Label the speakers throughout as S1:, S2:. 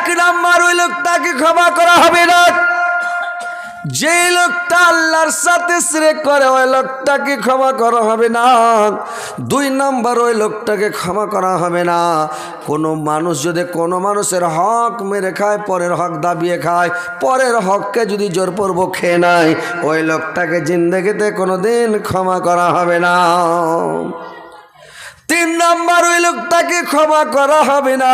S1: এক নাম্বার ওই লোকটাকে ক্ষমা করা হবে না। যে লোকটা আল্লাহর সাথে শ্রেক করে, ওই লোকটাকে ক্ষমা করা হবে না। দুই নাম্বার ওই লোকটাকে ক্ষমা করা হবে না। কোনো মানুষ যদি কোনো মানুষের হক মেরে খায়, পরের হক দাবিয়ে খায়, পরের হককে যদি জোরপূর্বক খেয়ে নেয়, ওই লোকটাকে জিন্দগিতে কোনো দিন ক্ষমা করা হবে না। তিন নাম্বার ওই লোকটাকে ক্ষমা করা হবে না।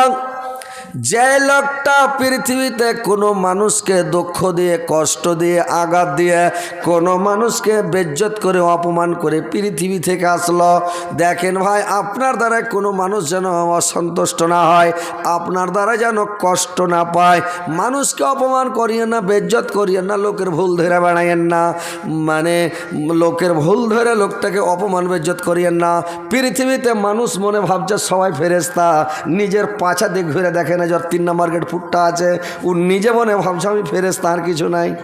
S1: যে লোকটা পৃথিবীতে কোনো মানুষকে দুঃখ দিয়ে, কষ্ট দিয়ে, আঘাত দিয়ে, কোনো মানুষকে বেজ্জত করে, অপমান করে পৃথিবী থেকে আসলো, দেখেন ভাই, আপনার দ্বারা কোনো মানুষ যেন অসন্তুষ্ট না হয়, আপনার দ্বারা যেন কষ্ট না পায়, মানুষকে অপমান করিয়েন না, বেজ্জত করিয়েন না, লোকের ভুল ধরে বেড়াইয়েন না মানে লোকের ভুল ধরে লোকটাকে অপমান, বেজ্জত করিয়েন না। পৃথিবীতে মানুষ মনে ভাবছে সবাই ফেরেস্তা নিজের পাছা দিক ঘুরে দেখে না যার তিন নম্বর গেট ফুটটা আছে ও নিজে মনে ভাবছে, আমি ফেরেস্তা আর কিছু নাই।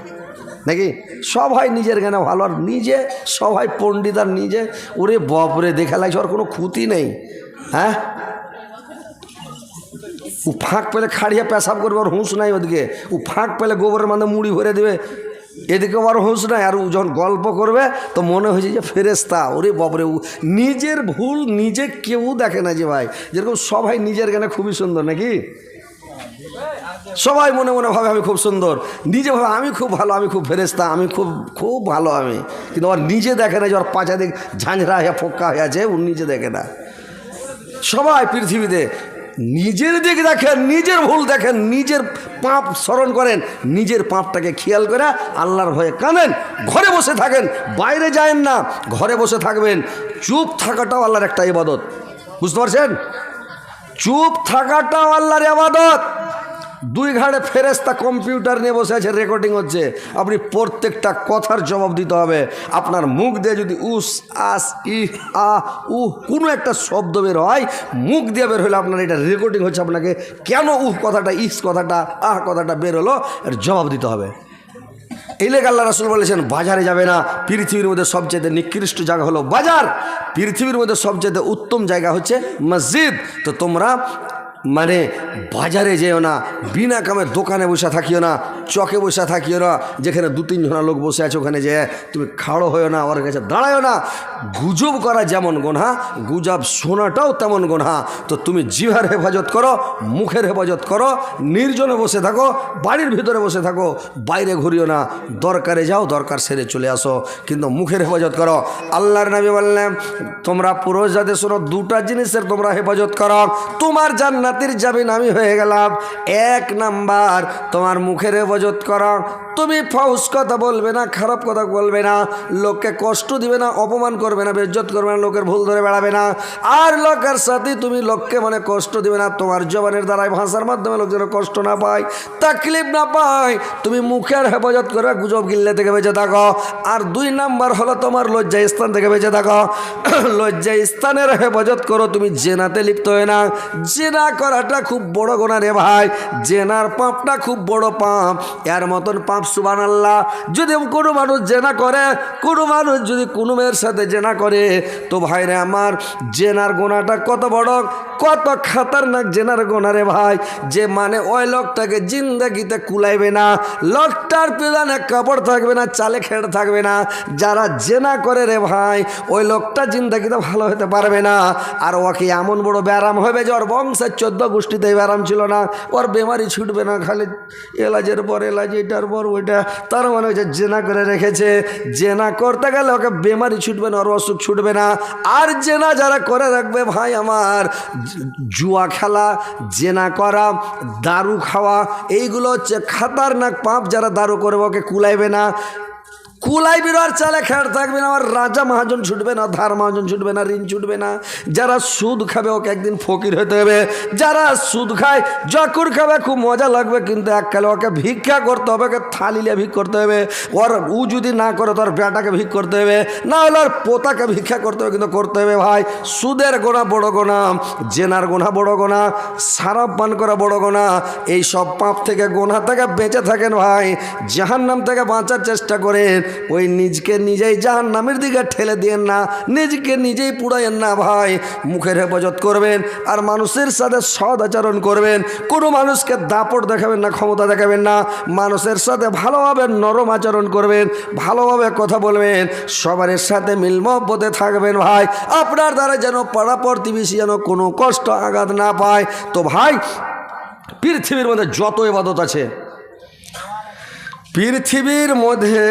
S1: নাকি? সবাই নিজের জ্ঞানে ভালো, আর নিজে, সবাই পণ্ডিত, আর নিজে, ওরে বপরে, দেখা লাগছে ওর কোনো ক্ষতি নেই। হ্যাঁ? ও ফাঁক পেলে খাড়িয়ে পেশাব করবে, ওর হুঁশ নাই ওদিকে। ও ফাঁক পেলে গোবরের মানে মুড়ি ভরে দেবে। এদিকে ওর হুঁশ নাই, আর ও যখন গল্প করবে, তো মনে হয়েছে যে ফেরেস্তা ওরে বাবরে ও নিজের ভুল নিজে কেউ দেখে না যে ভাই। যেরকম সবাই নিজের জ্ঞানে খুবই সুন্দর, নাকি? সবাই মনে মনে ভাবে আমি খুব সুন্দর। নিজে ভাবে আমি খুব ভালো, আমি খুব ফেরেস্তা আমি খুব খুব ভালো আমি। কিন্তু ওর নিজে দেখে না যে ওর পাঁচা দিক ঝাঁঝরা হয়ে ফোক্কা হয়ে আছে ও নিজে দেখে না। সবাই পৃথিবীতে নিজের দিক দেখেন, নিজের ভুল দেখেন, নিজের পাপ স্মরণ করেন, নিজের পাপটাকে খেয়াল করে আল্লাহর ভয়ে কানেন ঘরে বসে থাকেন, বাইরে যায়েন না, ঘরে বসে থাকবেন। চুপ থাকাটাও আল্লাহর একটা ইবাদত। বুঝতে পারছেন? চুপ থাকাটাও আল্লাহর ইবাদত। দুই ঘাড়ে ফেরেস্তা কম্পিউটার নিয়ে বসে আছে রেকর্ডিং হচ্ছে। আপনি প্রত্যেকটা কথার জবাব দিতে হবে। আপনার মুখ দিয়ে যদি উস, আস, ই, আ, উ কোনো একটা শব্দ বের হয়, মুখ দিয়ে বের হলে আপনার এটা রেকর্ডিং হচ্ছে আপনাকে কেন উহ কথাটা, ইস কথাটা, আহ কথাটা বের হলো, এর জবাব দিতে হবে। এই লেগে আল্লাহ রাসুল বলেছেন, বাজারে যাবে না। পৃথিবীর মধ্যে সবচেয়ে নিকৃষ্ট জায়গা হলো বাজার। পৃথিবীর মধ্যে সবচেয়ে উত্তম জায়গা হচ্ছে মসজিদ। তো তোমরা মানে বাজারে যেও না, বিনা কামে দোকানে বসে থাকিও না, চকে বসে থাকিও না, যেখানে দু তিনজনা লোক বসে আছে ওখানে যে তুমি খাড়ো হয়েও না ওর কাছে দাঁড়ায়ও না। গুজব করা যেমন গোনা গুজব শোনাটাও তেমন গোনা তো তুমি জিভার হেফাজত করো, মুখের হেফাজত করো, নির্জনে বসে থাকো, বাড়ির ভিতরে বসে থাকো, বাইরে ঘুরিও না, দরকারে যাও, দরকার সেরে চলে আসো, কিন্তু মুখের হেফাজত করো। আল্লাহর নবী বললেন, তোমরা পুরুষ যাতে শোনো, দুটা জিনিসের তোমরা হেফাজত করো, তোমার জান্নাতির জামিন আমি হয়ে গেলাম। এক নাম্বার, তোমার মুখের হেফাজত করো। তুমি ফাউস কথা বলবে না, খারাপ কথা বলবে না। লোককে কষ্ট দিবে না, অপমান করবে না, বেজ্জত করবে না, লোকের ভুল ধরে বেড়াবে না। আর লোকের সাথে তুমি লোককে মানে কষ্ট দিবে না, তোমার জবানের দ্বারাই ভাষার মাধ্যমে লোক যেন কষ্ট না পায়। তাকলিফ না পায়, তুমি মুখের হেফাজত করবে গুজব গিল্লে থেকে বেঁচে থাকো। আর দুই নাম্বার হলো তোমার লজ্জা স্থান থেকে বেঁচে থাকো। লজ্জা স্থানের হেফাজত করো, তুমি জেনাতে লিপ্ত হয় না। জেনা করাটা খুব বড় গোনা রে ভাই। জেনার পাপটা খুব বড় পাপ। এর মতন পাপ সুবান আল্লাহ যদি কোনো মানুষ জেনা করে, কোনো মানুষ যদি কোনো মেয়ের সাথে জেনা করে, তো ভাইরে আমার, জেনার গোনাটা কত বড়, কত খাতারনাক জেনার গোনা রে ভাই। যে মানে ওই লোকটাকে জিন্দগিতে কুলাইবে না। লোকটার পিলানে কাপড় থাকবে না, চালে খেড়ে থাকবে না। যারা জেনা করে রে ভাই, ওই লোকটা জিন্দগিতে ভালো হতে পারবে না। আর ওকে এমন বড় ব্যারাম হবে যে ওর বংশের চোদ্দ গোষ্ঠীতে ব্যারাম ছিল না। ওর বেমারি ছুটবে না খালি এলাজের পর এলাজ, এটার পর ওইটা। তার মানে হচ্ছে জেনা করে রেখেছে। জেনা করতে গেলে ওকে বেমারি ছুটবে না, ওর অসুখ ছুটবে না। আর জেনা যারা করে রাখবে ভাই আমার, জুয়া খেলা, জেনা করা, দারু খাওয়া, এইগুলো হচ্ছে খাতারনাক পাপ যারা দারু করবে, ওকে কুলাইবে না। কুলাই বিরার চালে খেয়ার থাকবে না আমার রাজা মহাজন ছুটবে না, ধার মহাজন ছুটবে না, ঋণ ছুটবে না। যারা সুদ খাবে, ওকে একদিন ফকির হতে হবে। যারা সুদ খায় জকুর খাবে, খুব মজা লাগবে, কিন্তু এককালে ওকে ভিক্ষা করতে হবে, ওকে থালিলে ভিক করতে হবে। ওর উ যদি না করে, তোর বেটাকে ভিক করতে হবে। না হলে ওর পোতাকে ভিক্ষা করতে হবে, কিন্তু করতে হবে ভাই, সুদের গোনা বড় গোনা, জেনার গোনা বড় গোনা সারাপ পান করা বড় গোনা। এই সব পাপ থেকে, গোনা থেকে বেঁচে থাকেন ভাই, জাহান্নাম থেকে বাঁচার চেষ্টা করেন। ওই নিজকে নিজেই জাহান নামের দিকে ঠেলে দিয়েন না, নিজকে নিজেই পুড়াইয়েন না ভাই। মুখের হেফাজত করবেন আর মানুষের সাথে সদ আচরণ করবেন। কোনো মানুষকে দাপট দেখাবেন না, ক্ষমতা দেখাবেন না। মানুষের সাথে ভালোভাবে নরম আচরণ করবেন, ভালোভাবে কথা বলবেন, সবার সাথে মিলমহব্বতে থাকবেন ভাই। আপনার দ্বারা যেন পাড়া প্রতিবেশী যেন কোনো কষ্ট আঘাত না পায়। তো ভাই, পৃথিবীর মধ্যে যত এবাদত আছে পৃথিবীর মধ্যে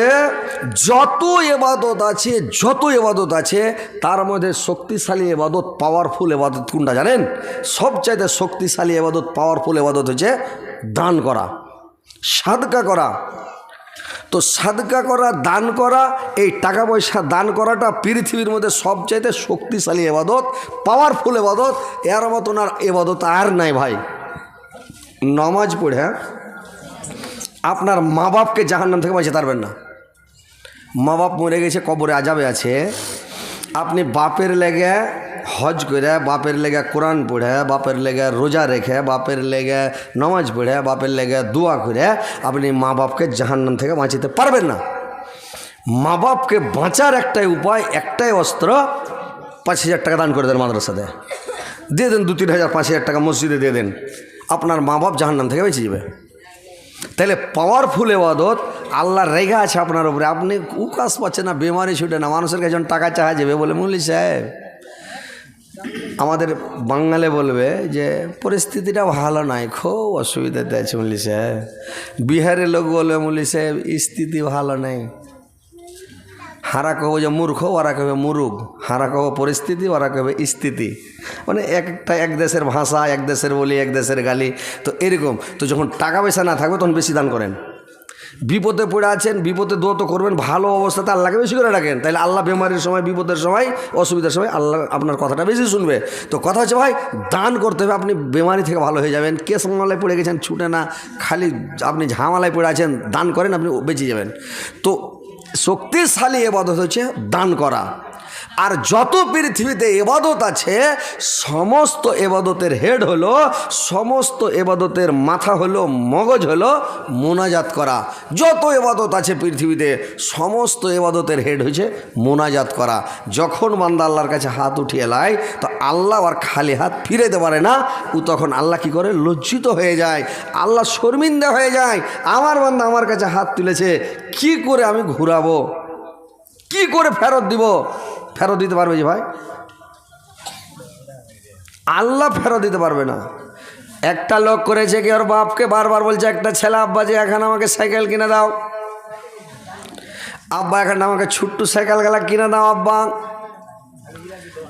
S1: যত এবাদত আছে, যত এবাদত আছে, তার মধ্যে শক্তিশালী এবাদত পাওয়ারফুল এবাদত কোনটা জানেন? সবচাইতে শক্তিশালী এবাদত পাওয়ারফুল এবাদত হচ্ছে দান করা, সাদকা করা। তো সাদকা করা, দান করা, এই টাকা পয়সা দান করাটা পৃথিবীর মধ্যে সবচাইতে শক্তিশালী এবাদত পাওয়ারফুল এবাদত, এর মতন আর এবাদত আর নাই ভাই। নমাজ পড়ে হ্যাঁ? আপনার মা বাপকে জাহান্নাম থেকে বাঁচাতে পারবেন না। মা বাপ মরে গেছে, কবরে আজাবে আছে। আপনি বাপের লেগে হজ করে, বাপের লেগে কোরআন পড়ে, বাপের লেগে রোজা রেখে, বাপের লেগে নমাজ পড়ে, বাপের লেগে দোয়া করে আপনি মা বাপকে জাহান্নাম থেকে বাঁচাতে পারবেন না। মা বাপকে বাঁচার একটাই উপায়, একটাই অস্ত্র, পাঁচ হাজার টাকা দান করে দেন মাদ্রাসাতে। দিয়ে দেন দু তিন হাজার, পাঁচ হাজার টাকা মসজিদে দিয়ে দেন। আপনার মা বাপ জাহান্নাম থেকে বেঁচে যাবে। তাহলে পাওয়ারফুল এবাদত আল্লাহ রেগা আছে আপনার উপরে। আপনি উকাশ পাচ্ছেন না বেমারি ছুটে না, মানুষের কাছে টাকা চাহা যাবে বলে মুরলি সাহেব, আমাদের বাঙালে বলবে যে পরিস্থিতিটা ভালো নাই খুব অসুবিধাতে আছে মুরলি সাহেব। বিহারের লোক বলবে মুরলি সাহেব, স্থিতি ভালো নেই। হারা কহবো যে মূর্খ ওরা কবে মুরুগ হারা কহবো পরিস্থিতি ওরা কবে স্থিতি। মানে একটা এক দেশের ভাষা, এক দেশের বলি, এক দেশের গালি। তো এরকম। তো যখন টাকা পয়সা না থাকবে, তখন বেশি দান করেন। বিপদে পড়ে আছেন, বিপদে দোয়া তো করবেন, ভালো অবস্থাতে আল্লাহকে বেশি করে রাখেন তাহলে আল্লাহ বেমারির সময়, বিপদের সময়, অসুবিধার সময় আল্লাহ আপনার কথাটা বেশি শুনবে। তো কথা হচ্ছে, ভাই, দান করতে হবে, আপনি বেমারি থেকে ভালো হয়ে যাবেন। কে সামালায় পড়ে গেছেন, ছুটে না। খালি আপনি ঝামালায় পড়ে আছেন, দান করেন, আপনি বেঁচে যাবেন। তো শক্তিশালী এবাদত হচ্ছে দান করা। আর যত পৃথিবীতে এবাদত আছে, সমস্ত এবাদতের হেড হলো, সমস্ত এবাদতের মাথা হলো, মগজ হলো মোনাজাত করা। যত এবাদত আছে পৃথিবীতে, সমস্ত এবাদতের হেড হচ্ছে মোনাজাত করা। যখন বান্দা আল্লাহর কাছে হাত উঠিয়ে লায় তো আল্লাহ আর খালি হাত ফিরে দিতে পারে না। ও তখন আল্লাহ কি করে? লজ্জিত হয়ে যায়। আল্লাহ শর্মিন্দা হয়ে যায়। আমার বান্দা আমার কাছে হাত তুলেছে, কি করে আমি ঘুরাবো? কি করে ফেরত দিব? ফেরত দিতে পারবে যে ভাই? আল্লাহ ফেরত দিতে পারবে না। একটা লোক করেছে কি, ওর বাপকে বারবার বলছে, একটা ছেলে, আব্বা যে, এখন আমাকে সাইকেল কিনে দাও। আব্বা এখন আমাকে ছোট্ট সাইকেল গেলা কিনে দাও, আব্বা।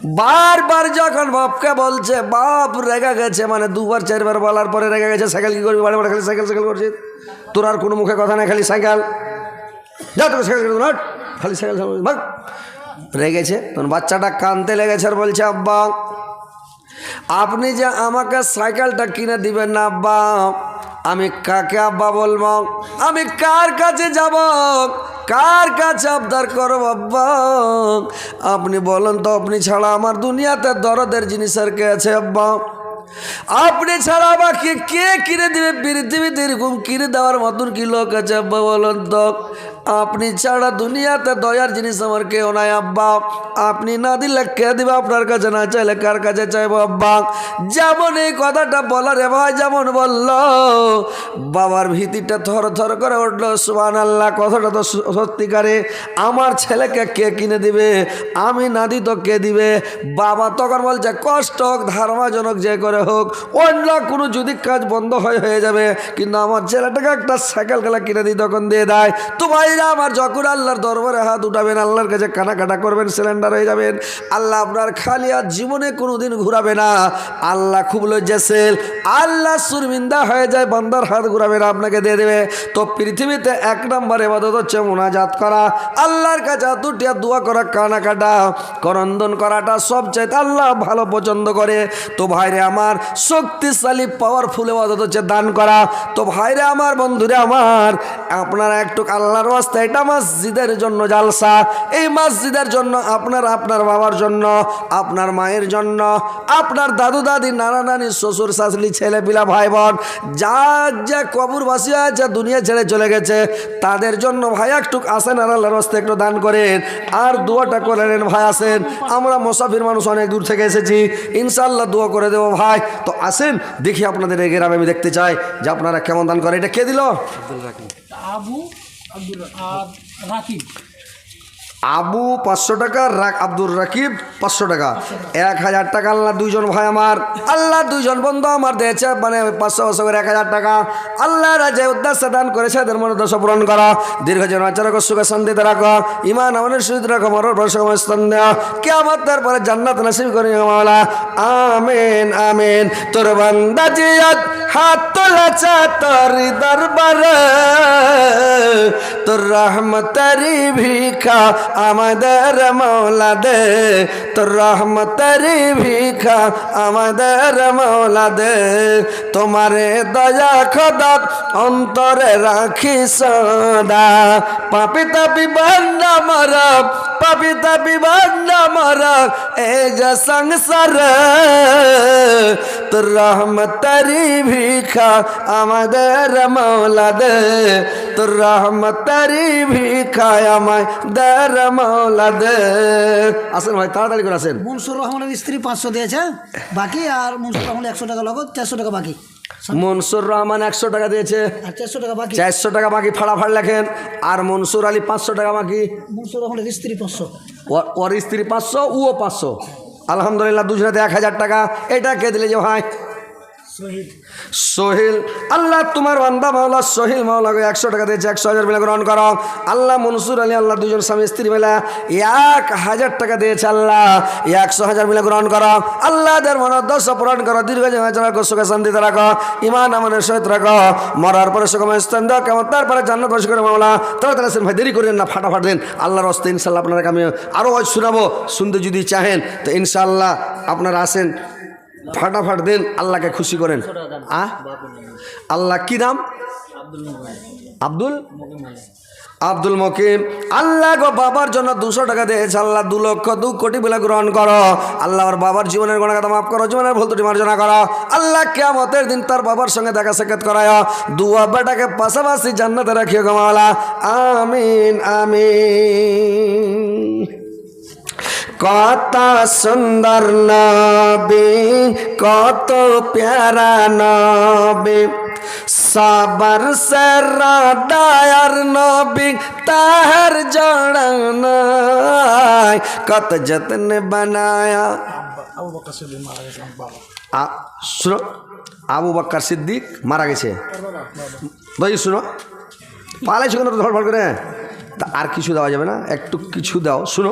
S1: বারবার যখন বাপকে বলছে, বাপ, রেগে গেছে। মানে দুবার, চারবার বলার পরে রেগে গেছে, সাইকেল কি করবি? বাড়ি খালি সাইকেল সাইকেল করছিস? তোর আর কোনো মুখে কথা নেই, খালি সাইকেল। যা তোকে সাইকেল হাট। খালি সাইকেল রেগেছে। তখন বাচ্চাটা কানতে লেগেছে আর বলছে, আব্বা, আপনি যে আমাকে সাইকেলটা কিনে দিবেন না, আব্বা, আমি কাকে আব্বা বলব? আমি কার কাছে যাব? কার কাছে আবদার করব, আব্বা? আপনি বলেন তো, আপনি ছাড়া আমার দুনিয়াতে দরদের জিনিস আর কে আছে, আব্বা? আপনি ছাড়া আমাকে কে কিনে দেবে? পৃথিবীতে এরকম কিনে দেওয়ার মতন কি লোক আছে, আব্বা, বলুন তো? আপনি ছাড়া দুনিয়াতে দয়ার জিনিস আমার কেউ নাই, আব্বা। আপনি না দিলে কে দিবে আপনার কাছে? না চাইলে কার কাছে চাইব, আব্বা? যেমন এই কথাটা বলার রে ভাই, যেমন বলল, বাবার ভীতিটা থর থর করে উঠল সুবান আল্লাহ কথাটা তো সত্যিকারে। আমার ছেলেকে কে কিনে দিবে? আমি না দিই তো কে দিবে? বাবা তখন বলছে, কষ্ট হোক ধারমাজনক যে করে হোক, অন্য কোনো যদি কাজ বন্ধ হয়ে হয়ে যাবে। কিন্তু আমার ছেলেটাকে একটা সাইকেল খেলা কিনে দিই, তখন দিয়ে দেয়। তো ভাইরা, আমার যখন আল্লাহর দরবারে হাত উঠাবেন, আল্লাহর কাছে কাটা করবেন, সিলিন্ডার হয়ে যাবেন, আল্লাহ আপনার খালি আর জীবনে কোনো দিন ঘুরাবে না। আল্লাহ খুব লজ্জাসেল আল্লাহ সুরমিন্দা হয়ে যায়, বান্দার হাত ঘুরাবে না, আপনাকে দিয়ে দেবে। তো পৃথিবীতে এক নম্বর এবাদত হচ্ছে মোনাজাত করা। আল্লাহর কাছে উঠিয়া দোয়া করা কানা কাটা করন্দন করাটা সবচাইতে আল্লাহ ভালো পছন্দ করে। তো ভাইরে, আমার শক্তিশালী পাওয়ারফুল এবাদত হচ্ছে দান করা। তো ভাইরে, আমার বন্ধুরে, আমার, আপনারা একটু আল্লাহর ওয়াস্তে এটা মসজিদের জন্য জালসা। এই মসজিদের জন্য আপনার আপনার বাবার জন্য আপনার মায়ের জন্য আপনার দাদু দাদি নানা নানি শ্বশুর শাশুড়ি ছেলে পিলা ভাই বোন যা যা কবরবাসী আছে দুনিয়া ছেড়ে চলে গেছে তাদের জন্য ভাই একটু আসেন আর আল্লাহর রাস্তায় একটু দান করেন। আর দোয়াটা করে নেন ভাই আসেন। আমরা মোসাফির মানুষ অনেক দূর থেকে এসেছি। ইনশাল্লাহ দোয়া করে দেবো ভাই। তো আসেন দেখি আপনাদের এই গ্রামে আমি দেখতে চাই যে আপনারা কেমন দান করে এটা কে দিল?
S2: আবু আব্দুল আর রাকিব
S1: আবু পাঁচশো টাকা, রাক আব্দুর রাকিব পাঁচশো টাকা। এক হাজার টাকা আল্লাহ দুইজন ভাই আমার। আল্লাহ দুইজন বন্ধু আমার দিয়েছে মানে পাঁচশো পাঁচশো করে এক হাজার টাকা। আল্লাহ রাজে উদ্দেশ্যে দান করেছে, এদের মনে দশ পূরণ করা। দীর্ঘ জন আচার সুখে শান্তিতে রাখো। ইমান আমাদের সুদ রাখো মরর পর সময় স্থান দেওয়া কেমন তারপরে জান্নাত নাসিব করি মাওলা। আমেন আমেন। তোর জিয়াত হাত তোলাচা তোর দরবারে। তোর রহমতারি ভিখা আমাদের মৌলা দে তোর রহমতারি ভিখা আমাদের মৌলা দে তোমারে দয়া খোদা অন্তরে রাখি সদা। পাপি তাপি বান্না মারা, পাপি তাপি এ যা সংসার তোর রহমতারি ভিখা আমাদের মৌলা দে তোর রহমতারি ভিখা আমাদের মৌলা দে আসেন ভাই তাড়াতাড়ি করে আসেন।
S2: মনসুর রহমানের স্ত্রী পাঁচশো দিয়েছে বাকি আর মনসুর রহমান একশো টাকা লগত চারশো টাকা বাকি।
S1: মনসুর রহমান একশো টাকা দিয়েছে
S2: আর চারশো টাকা বাকি।
S1: চারশো টাকা বাকি ফাড়াফাড় লেখেন। আর মনসুর আলী পাঁচশো টাকা বাকি।
S2: মনসুর রহমানের স্ত্রী পাঁচশো।
S1: ওর স্ত্রী পাঁচশো ও পাঁচশো। আলহামদুলিল্লাহ দুজনাতে এক হাজার টাকা। এটা কে দিলে যে ভাই? সোহেল আল্লাহ তোমার বান্দা মাওলা সোহেল মাওলাকে একশো টাকা দিয়েছে একশো হাজার মিলে গ্রহণ করো। আল্লাহ মনসুর আলী, আল্লাহ দুজন স্বামী, স্ত্রী মিলে এক হাজার টাকা দিয়েছে আল্লাহ। একশো হাজার মিলে গ্রহণ করো। আল্লাহ দের মনে দশ পূরণ করো। দীর্ঘ রাখো সুখে শান্তিতে রাখো। ইমান আমাদের সহিত রাখো। মরার পরে সুখময় স্থান দাও। কেমন তারপরে জান্নাত বসে করে মাওলা। তাড়াতাড়ি আসেন ভাই দেরি করেন না, ফাটাফাট দেন। আল্লাহর হস্তে ইনশাল্লাহ আপনাকে আমি আরও শোনাবো। শুনতে যদি চাহেন, তো ইনশাল্লাহ আপনারা আসেন। ফাটাফাট দেন, আল্লাহকে খুশি করেন। আ আল্লাহ কি নাম? আব্দুল? আব্দুল মকিম। আল্লাহ গো বাবার জন্য দুশো টাকা দিয়েছে, আল্লাহ দু লক্ষ দু কোটি বলে গ্রহণ করো। আল্লাহ ওর বাবার জীবনের গোনাগাতা মাফ করো, জীবনের ভুল ত্রুটি মার্জনা করো। আল্লাহ কেমতের দিন তার বাবার সঙ্গে দেখা সাক্ষাৎ করায়। দু আব্বাটাকে পাশাপাশি জান্নাতে রাখিও গমালা আমিন আমিন। কত সুন্দর নবী কত প্যারা নবী। সবার সরাদায়ার নবী তাহার জড়ানায় কত যত্ন বানায়া। শুনো আবু বাক্কার সিদ্দিক মারা গেছে। ভাই শুনো পালাইছো কেন ধর ধর করে? তা আর কিছু দেওয়া যাবে না একটু কিছু দাও। শুনো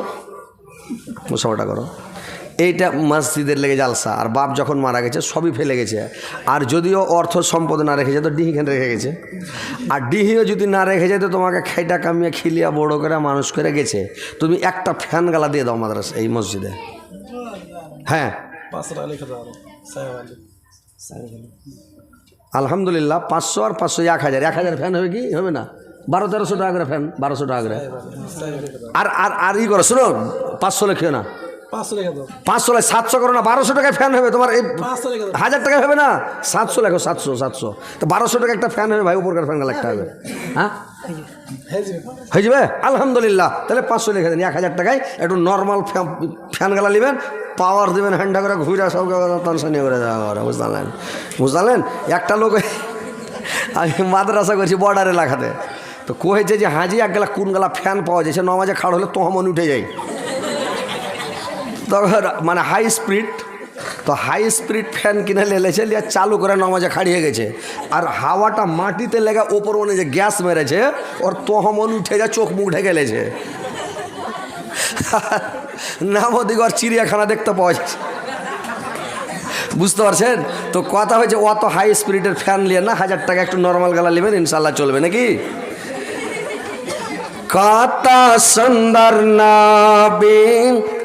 S1: মুসাফাটা করো। এইটা মসজিদের লেগে জালসা। আর বাপ যখন মারা গেছে সবই ফেলে গেছে। আর যদিও অর্থ সম্পদ না রেখেছে তো ডিহিখানে রেখে গেছে? আর ডিহিও যদি না রেখে যায় তো তোমাকে খাইটা কামিয়ে খিলিয়া বড় করে মানুষ করে গেছে। তুমি একটা ফ্যান গালা দিয়ে দাও মাদ্রাস এই মসজিদে। হ্যাঁ। আলহামদুলিল্লাহ পাঁচশো আর পাঁচশো এক হাজার। এক হাজার ফ্যান হবে কি? হবে না? বারো তেরোশো টাকা করে ফ্যান বারোশো টাকা করে। আর আর আর ই করো শোনো পাঁচশো লেখিও না।
S2: পাঁচশো লিখে
S1: সাতশো করো না বারোশো টাকায় ফ্যান হবে তোমার এই হাজার টাকা হবে না? সাতশো লেখো সাতশো সাতশো। তো বারোশো টাকা একটা ফ্যান হবে ভাই উপরকার ফ্যান একটা হবে। হ্যাঁ?
S2: হয়ে যাবে।
S1: আলহামদুলিল্লাহ। তাহলে পাঁচশো লিখে দেন এক হাজার টাকায় একটু নর্মাল ফ্যান গালা নেবেন পাওয়ার দেবেন হ্যান্ডা করে ঘুরে সব তনসানিয়া করে দেওয়া বুঝলেন? বুঝলেন? একটা লোক আমি মাদ্রাসা করছি বর্ডার এলাকাতে। তো কয়েছে যে হাজি এক গেলা কোন গেলা ফ্যান পাওয়া যায়, সে নমাজে খাড় হলে তহমন উঠে যায়। তখন মানে হাই স্পিড তো হাই স্পিড ফ্যান কিনে লেলেছে লিয়া চালু করে নমাজে খাড়িয়ে গেছে। আর হাওয়াটা মাটিতে লেগে ওপর মানে যে গ্যাস মেরেছে, ওর তহমন উঠে যা চোখ মুখ ঢেকে লেছে। নাম ওদিকে ওর চিড়িয়াখানা দেখতে পাওয়া যাচ্ছে। বুঝতে পারছেন? তো কথা হয়েছে অত হাই স্পিরিটের ফ্যান নিয়ে না, হাজার টাকা একটু নর্মাল গালা নেবেন ইনশাল্লাহ চলবে, নাকি? কত সুন্দর নবী।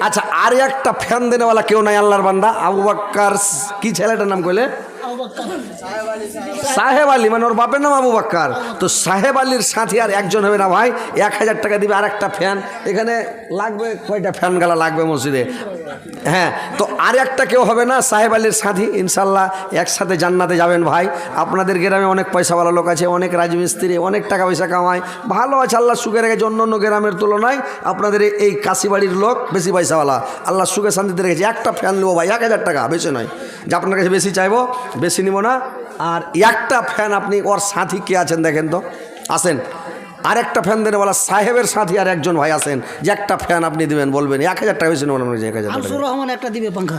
S1: আচ্ছা আর একটা ফ্যান দেনেওয়ালা কেউ নাই, আল্লাহর বান্দা। আবু বাক্কার, কি ছেলেটার নাম কইলে? সাহেব আলী মানে ওর বাপের নাম আবু বাক্কার। তো সাহেব আলীর সাথে আর একজন হবে না ভাই, এক হাজার টাকা দিবে আর একটা ফ্যান। এখানে লাগবে কয়টা ফ্যান গালা লাগবে মসজিদে? হ্যাঁ তো আর একটা কেউ হবে না সাহেব আলীর সাথী ইনশাল্লাহ একসাথে জান্নাতে যাবেন ভাই। আপনাদের গ্রামে অনেক পয়সাওয়ালা লোক আছে, অনেক রাজমিস্ত্রি, অনেক টাকা পয়সা কামায়। ভালো আছে, আল্লাহ সুখে রেখেছে অন্য অন্য গ্রামের তুলনায়। আপনাদের এই- কাশিবাড়ির লোক বেশি পয়সাওয়ালা। আল্লাহ সুখে শান্তিতে রেখেছে। একটা ফ্যান নেব ভাই, এক হাজার টাকা, বেশি নয়। যে আপনার কাছে বেশি চাইব বেশি নিব না। আর একটা ফ্যান আপনি ওর সাথী কে আছেন দেখেন তো? আসেন। আর একটা ফ্যান দেন বলা সাহেবের সাথী আর একজন ভাই আছেন যে একটা ফ্যান আপনি দিবেন বলবেন এক হাজার টাকা বেশি নেবেন আপনার কাছে এক হাজার
S2: রহমান একটা দিবে পাঙ্খা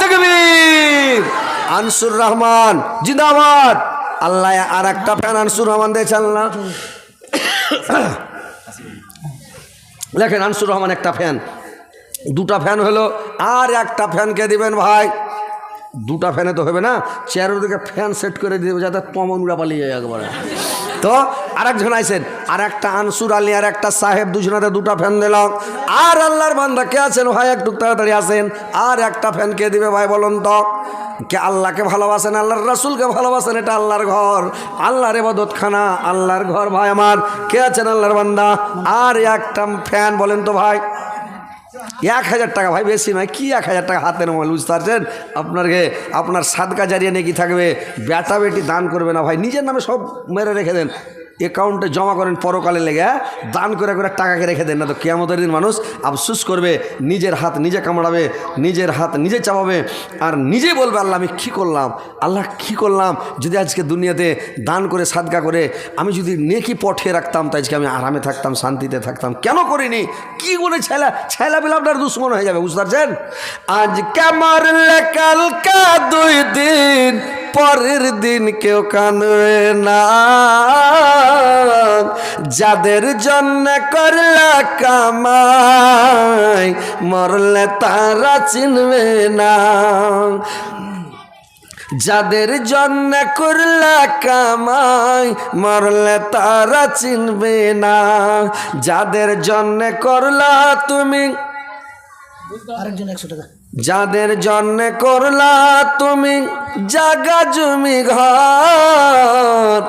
S1: তকবীর! আনসুর রহমান জিন্দাবাদ! আল্লাহ আর একটা ফ্যান আনসুর রহমান দিয়েছে আল্লাহ। লেখেন আনসুর রহমান একটা ফ্যান। দুটা ফ্যান হলো, আর একটা ফ্যানকে দিবেন ভাই? দুটা ফ্যানে তো হবে না, চেয়ারের দিকে ফ্যান সেট করে দিয়ে দেবে, যাতে পমনগুলা পালিয়ে যায় একবারে। তো আরেকজন আইসেন আর একটা আনসুর আলী, আর একটা সাহেব দুজনাতে দুটা ফ্যান দিলাম। আর আল্লাহর বান্দা, কে আছেন ভাই? একটু তাড়াতাড়ি আসেন। আর একটা ফ্যান কে দিবে ভাই বলুন তো? কে আল্লাহকে ভালোবাসেন, আল্লাহর রাসুলকে ভালোবাসেন, এটা আল্লাহর ঘর। আল্লাহর এবাদত খানা আল্লাহর ঘর ভাই আমার। কে আছেন আল্লাহর বান্দা? আর একটা ফ্যান বলেন তো ভাই। এক হাজার টাকা ভাই, বেশি নয়, কি এক হাজার টাকা হাতের মোবাইল বুঝতে পারছেন আপনাকে আপনার সাদকা জারিয়ে নাকি থাকবে? বেটা বেটি দান করবে না ভাই, নিজের নামে সব মেরে রেখে দেন। অ্যাকাউন্টে জমা করেন পরকালে লেগে? দান করে করে টাকাকে রেখে দেন না তো কেয়ামতের দিন মানুষ আফসুস করবে, নিজের হাত নিজে কামড়াবে, নিজের হাত নিজে চাপাবে, আর নিজে বলবে, আল্লাহ, আমি কী করলাম? আল্লাহ, কী করলাম? যদি আজকে দুনিয়াতে দান করে সাদকা করে, আমি যদি নেকি পঠিয়ে রাখতাম, তো আজকে আমি আরামে থাকতাম, শান্তিতে থাকতাম। কেন করিনি? কি করে ছেলা ছেলা পেলে আপনার দুশ্মন হয়ে যাবে, বুঝতে পারছেন? আজ কামারলে কালকা দুই দিন পরের দিন কেউ কানবে না। যাদের জন্য করলা কামাই, মরলে তারা চিনবে না। যাদের জন্য করলা কামাই, মরলে তারা চিনবে না। যাদের জন্য করলা তুমি
S2: আরেকজন একশো টাকা।
S1: যাদের জন্যে করলা তুমি জাগা জমি ঘর।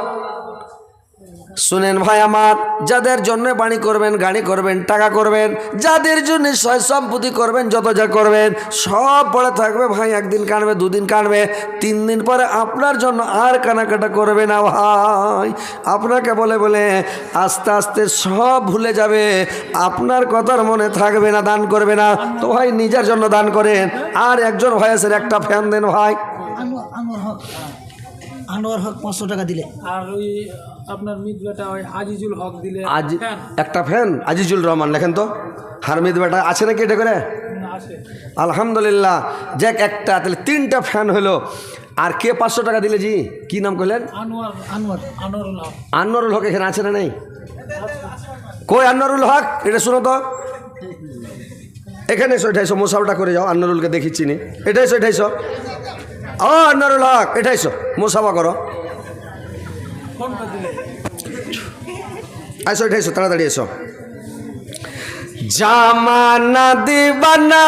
S1: শুনেন ভাই আমার যাদের জন্য বাড়ি করবেন গাড়ি করবেন টাকা করবেন যাদের জন্য সয় সম্পত্তি করবেন যত যা করবেন সব পড়ে থাকবে ভাই একদিন কাটবে দুদিন কাটবে তিন দিন পরে আপনার জন্য আর কানাকাটা করবে না ভাই। আপনাকে বলে বলে আস্তে আস্তে সব ভুলে যাবে আপনার কথার মনে থাকবে না দান করবে না। তো ভাই নিজের জন্য দান করেন। আর একজন ভাই আছেন একটা ফ্যান দেন ভাই।
S2: আনোয়ার হক পাঁচশো টাকা দিলে।
S3: আর ওই আপনার মিত বেটা ওই আজিজুল হক দিলে
S1: আজ একটা ফ্যান আজিজুল রহমান লেখেন তো? হারমিদ বেটা আছে নাকি এটা করে? আলহামদুলিল্লাহ যাক একটা তাহলে তিনটা ফ্যান হলো। আর কে পাঁচশো টাকা দিলে জি? কি নাম করলেন
S3: আনোয়ার
S2: আনোয়ার
S3: আনোয়ারুল হক।
S1: এখানে আছে না নেই? কই আনোয়ারুল হক? এটা শুনো তো। এখানে এসো এটাইশো মোসাফটা করে যাও আনোয়ারুলকে দেখিচ্ছি নি এটাইশো এটাইশো ও আনোয়ারুল হক এটাইশো মোসাফা করো
S3: ফোনটা দিলে
S1: আসো এটা এসো, তাড়াতাড়ি এসো। জামানা দিবানা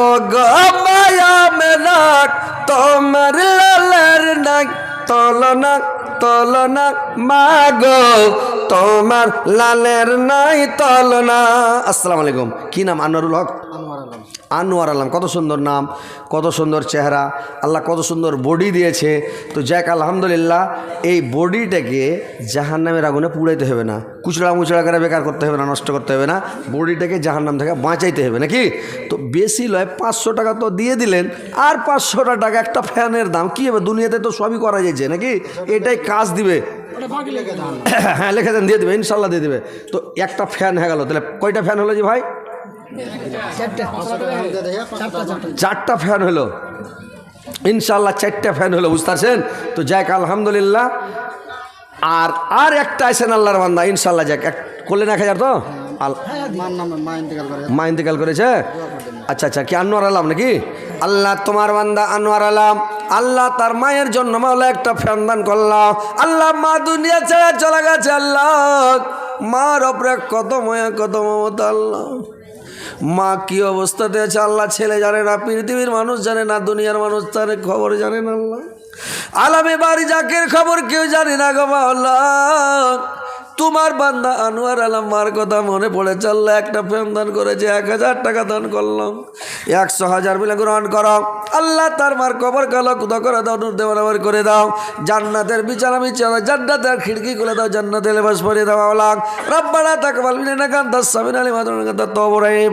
S1: ও গায়া মেলা, তোমার লালের নাক তলনা তলনা, মাগো, তোমার লালের নাই, তলনা। আসসালামু আলাইকুম। কি নাম? আনোয়ারুল হক? আনোয়ার আলম, কত সুন্দর নাম, কত সুন্দর চেহারা, আল্লাহ কত সুন্দর বডি দিয়েছে। তো যাক, আলহামদুলিল্লাহ, এই বডিটাকে জাহান নামের আগুনে পুড়াইতে হবে না। কুচড়া মুচড়া করে বেকার করতে হবে না, নষ্ট করতে হবে না। বডিটাকে জাহান নাম থেকে বাঁচাইতে হবে নাকি? তো বেশি লয়, পাঁচশো টাকা তো দিয়ে দিলেন, আর পাঁচশোটা টাকা একটা ফ্যানের দাম, কী হবে? দুনিয়াতে তো সবই করা যাচ্ছে নাকি? এটাই কাজ দিবে। হ্যাঁ লিখে দেন, দিয়ে দেবে, ইনশাল্লাহ দিয়ে দেবে। তো একটা ফ্যান হয়ে গেল, তাহলে কয়টা ফ্যান হলো যে ভাই?
S2: চারটে
S1: ফ্যান হলো। ইনশাল্লাহ চারটা ফ্যান হলো, বুঝতে পারছেন? তো যাক, আলহামদুলিল্লাহ। আর আর একটা আছেন আল্লাহর বান্দা ইনশাল্লাহ যাক। এক করলেন এক হাজার তো? মা ইন্তেকাল করেছে? আচ্ছা আচ্ছা কি আনোয়ার আলাম নাকি? আল্লাহ তোমার বান্দা আনোয়ার আলাম। আল্লাহ তার মায়ের জন্য মাওলা একটা ফ্যান দান করলাম। আল্লাহ মা দুনিয়া ছেড়ে চলে গেছে, আল্লাহ। মার ওপরে কত মায়া কত মমতা আল্লাহ। মা কি অবস্থাতে আছে আল্লাহ? ছেলে জানে না, পৃথিবীর মানুষ জানে না, দুনিয়ার মানুষ তার খবর জানে না আল্লাহ। আলামে বাড়ি জাকের খবর কেউ জানে না গো আল্লাহ তোমার বান্দা আনোয়ার আলম মার কথা মনে পড়েছে আল্লাহ একটা প্রেম দান করেছে এক হাজার টাকা দান করলাম। একশো হাজার মিলে গ্রহণ করো। আল্লাহ তার মার কবর কালো কুদা করে দাও, নূর দেওয়ার করে দাও। জান্নাতের বিছানা বিছানা জান্নাতের খিড়কি খুলে দাও, জান্নাতের লেবাস পরিয়ে দাও আল্লাহ রব্বানা তাকবাল মিনা কান্তা সামিন আলী মাদুন কান্তা তবরাইম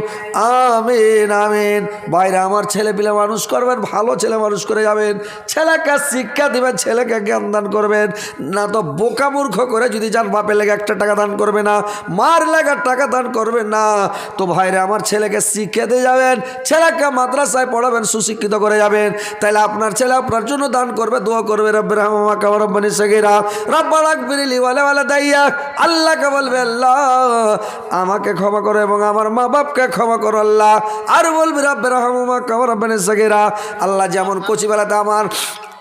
S1: আমিন আমিন। বাইরে আমার ছেলে পিলে মানুষ করবেন, ভালো ছেলে মানুষ করে যাবেন। ছেলেকে শিক্ষা দিবেন, ছেলেকে জ্ঞান দান করবেন। না তো বোকা মূর্খ করে যদি যান বাপের লেগে একটা টাকা দান করবে না, মার লেগে টাকা দান করবে না। তো ভাইরে, আমার ছেলেকে দিয়ে যাবেন, ছেলেকে মাদ্রাসায় পড়াবেন, সুশিক্ষিত করে যাবেন। তাহলে আপনার ছেলে আপনার জন্য দান করবে, দোয়া করবে, রব্বের রব্বানি সগিরা। রব্বা রাখবিরিলি ওয়ালে ওয়ালে দাইয়া, আল্লাহকে বলবে আল্লাহ, আমাকে ক্ষমা করো এবং আমার মা বাপকে ক্ষমা করো আল্লাহ। আর বলবে রব্বের হামা কাবার রব্বানি সগিরা, আল্লাহ যেমন কচিবেলাতে আমার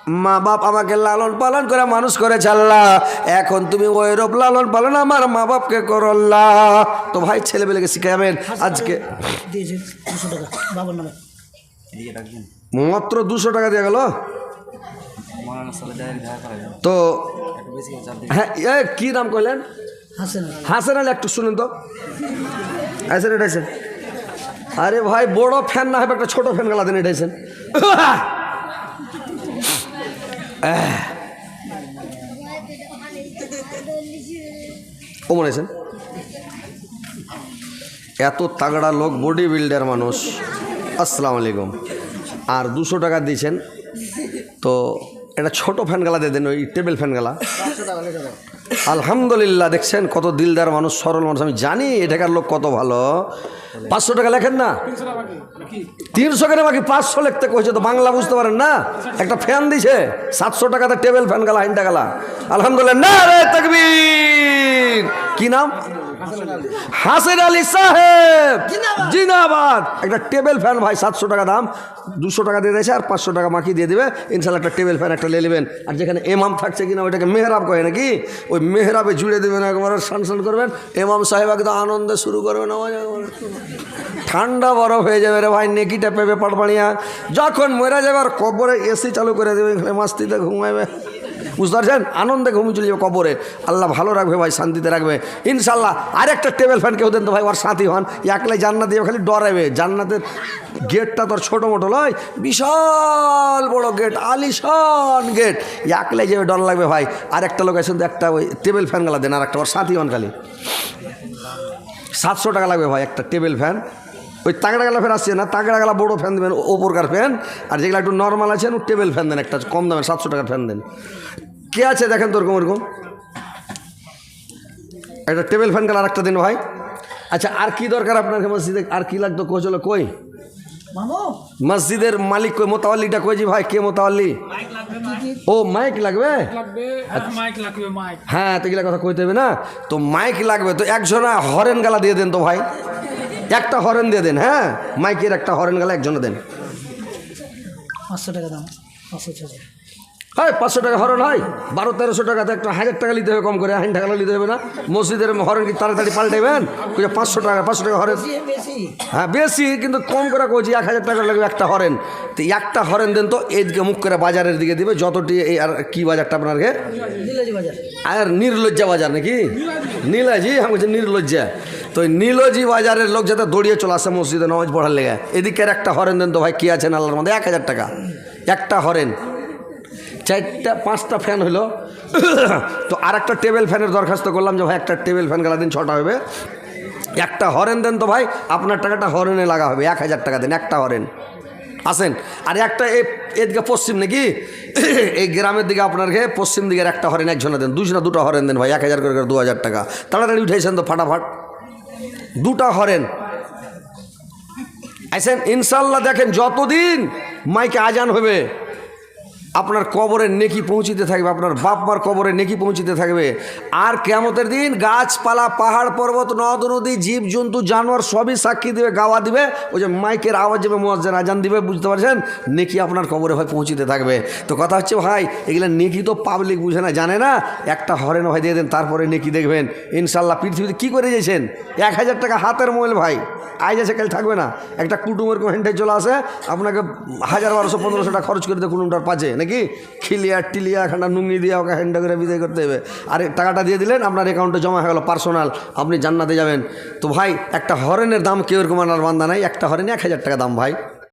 S1: মা বাপ আমাকে লালন পালন করে মানুষ করেছে আল্লাহ। এখন তুমি ওই রূপ লালন পালন আমার মা বাপকে করো আল্লাহ। তো ভাই ছেলেবেলেকে শিখাবেন আজকে।
S2: দিয়েছে দুশো টাকা বাবার নামে।
S1: মাত্র দুশো টাকা দিয়ে গেল? তো হ্যাঁ এ কী নাম কইলেন? হাসেন। আলী একটু শুনুন তো। আইসেন এটাইছেন। আরে ভাই বড় ফ্যান না হবে একটা ছোট ফ্যান গেলা দিন এটাইছেন। ও এত তাগড়া লোক বডি বিল্ডার মানুষ। আসসালামু আলাইকুম। আর দুশো টাকা দিয়েছেন। তো এটা ছোট ফ্যানগালা দিয়ে দেন, ওই টেবিল ফ্যান গালা আলহামদুলিল্লাহ, দেখছেন? কত দিলদার মানুষ, সরল মানুষ। আমি জানি এটাকার লোক কত ভালো। পাঁচশো টাকা লেখেন না? তিনশো কেন বাকি, পাঁচশো লিখতে কইছে তো বাংলা বুঝতে পারেন না? একটা ফ্যান দিছে, সাতশো টাকাতে টেবিল ফ্যান গালা হাইনটা গালা। আলহামদুলিল্লাহ না রে তকবীর! কি নাম? হাসিন আলী। সাহেব! জিনাবাদ একটা টেবিল ফ্যান ভাই সাতশো টাকা দাম। দুশো টাকা দিয়ে দিয়েছে আর পাঁচশো টাকা মাকি দিয়ে দেবে। ইনশাল্লাহ একটা টেবিল ফ্যান একটা নিয়ে নেবেন। আর যেখানে এমাম থাকছে কিনা ওইটাকে মেহরাব কয় নাকি? ওই মেহরাবে জুড়ে দেবেন একবার সান সান করবেন। এমাম সাহেব একদম আনন্দে শুরু করবেন ঠান্ডা বরফ হয়ে যাবে রে ভাই নেকিটা পেবে পাড়পাড়িয়া যখন মরে যাবে আর কবরে এসি চালু করে দেবে মাস্তিতে ঘুমাবে বুঝতে পারছেন? আনন্দে ঘুমিয়ে চলে যাবে কবরে। আল্লাহ ভালো রাখবে ভাই, শান্তিতে রাখবে। ইনশাল্লাহ আরেকটা টেবিল ফ্যান কেউ দেন তো ভাই, ওর সাথী হন। একলাই জান্নাত দিয়ে খালি ডরাবে। জান্নাতের গেটটা তোর ছোটো মোটো নয়, বিশাল বড় গেট, আলিশান গেট। একলাই যাবে ডর লাগবে ভাই। আর একটা লোক আছে একটা ওই টেবিল ফ্যান দেন আর একটা ওর সাথী হন খালি। সাতশো টাকা লাগবে ভাই, একটা টেবিল ফ্যান। ওই তাগড়া গেলা ফ্যান আসছে না? তাগড়া গেলা বড়ো ফ্যান দেবেন ওপরকার ফ্যান। আর যেগুলো একটু নর্মাল আছে ও টেবিল ফ্যান দেন একটা কম দামের সাতশো টাকার ফ্যান দেন। কে আছে দেখেন তো ওরকম ওরকম? একটা টেবিল ফ্যান গেল আর একটা দিন ভাই। আচ্ছা আর কি দরকার আপনার মসজিদে? আর কি লাগতো? কই চলো কই? মসজিদের মালিক কই? মোতাল্লিটা কই জি ভাই? কে মোতাল্লি ও মাইক লাগবে?
S3: লাগবে হ্যাঁ মাইক লাগবে মাইক
S1: হ্যাঁ তো এগুলা কথা কইতে হবে না। তো মাইক লাগবে তো একজনা হরেন গালা দিয়ে দেন তো ভাই। একটা হরেন দিয়ে দেন হ্যাঁ? মাইকের একটা হরেন গেলে একজনে দেন।
S2: পাঁচশো টাকা দাম পাঁচশো
S1: হয় পাঁচশো টাকা হরন হয়? বারো তেরোশো টাকাতে একটা হাজার টাকা নিতে হবে কম করে। হাজার টাকা নিতে হবে না। মসজিদের হরন কি তাড়াতাড়ি পাল্টাইবেন? পাঁচশো টাকা পাঁচশো টাকা হরেন।
S2: বেশি
S1: হ্যাঁ বেশি কিন্তু কম করে কইছি এক হাজার টাকা লাগবে একটা হরেন। তো একটা হরেন দেন তো এইদিকে মুখ করে বাজারের দিকে দিবে। যতটি এই আর কি বাজারটা আপনারকে?
S2: বাজার।
S1: আর নির্লজ্জা বাজার নাকি? নীলাজি আমি বলছি নির্লজ্জা। তো নীলজি বাজারের লোক যাতে দৌড়িয়ে চলে আসে মসজিদে নামাজ পড়ার লেগে। এদিকের একটা হরেন দেন তো ভাই, কী আছেন আল্লাহর মধ্যে? এক হাজার টাকা। একটা হরেন। চারটা, পাঁচটা ফ্যান হলো তো আর একটা টেবিল ফ্যানের দরখাস্ত করলাম যে ভাই, একটা টেবিল ফ্যান গেলা দিন ছটা হবে। একটা হরেন দেন তো ভাই, আপনার টাকাটা হরেনে লাগা হবে। এক হাজার টাকা দেন, একটা হরেন। আসেন। আর একটা এদিকে পশ্চিম নাকি? এই গ্রামের দিকে আপনাকে পশ্চিম দিকের একটা হরেন একজনে দেন। দুজনা দুটো হরেন দেন ভাই, এক হাজার করে দু হাজার টাকা। তাড়াতাড়ি উঠেছেন তো, ফাটাফাট। দুটা হরেন। আইসেন ইনশাল্লাহ দেখেন যতদিন মাইকে আজান হবে আপনার কবরের নেকি পৌঁছিতে থাকবে, আপনার বাপ মার কবরে নেকি পৌঁছিতে থাকবে। আর কেমতের দিন গাছপালা, পাহাড়, পর্বত, নদ, নদী, জীব, জন্তু, জানোয়ার সবই সাক্ষী দিবে, গাওয়া দিবে। ওই যে মাইকের আওয়াজ যাবে মোয়াজ্জেন আজান দিবে, বুঝতে পারছেন? নেকি আপনার কবরে ভাই পৌঁছিতে থাকবে। তো কথা হচ্ছে ভাই, এগুলো নেকি তো পাবলিক বুঝে না, জানে না? একটা হরেন ভাই দিয়ে দেন, তারপরে নেকি দেখবেন। ইনশাল্লাহ পৃথিবীতে কী করে গেছেন এক হাজার টাকা হাতের মোবাইল ভাই। আজ আছে, কাল থাকবে না। একটা কুটুমের হেন্টে চলে আসে, আপনাকে হাজার বারোশো পনেরোশো টাকা খরচ করে দিয়ে কুটুমটার পাচ্ছে, নাকি? খিলিয়া টিলিয়া খানা নুঙ্গি দিয়ে ওকে হ্যান্ডা করে বিদায় করতে হবে। আর, টাকাটা দিয়ে দিলেন, আপনার অ্যাকাউন্টে জমা হয়ে গেলো পার্সোনাল আপনি জান্নাতে যাবেন। তো ভাই, একটা হরেনের দাম কেউ এরকম আনার বান্ধা নাই? একটা হরেন এক হাজার টাকা দাম ভাই।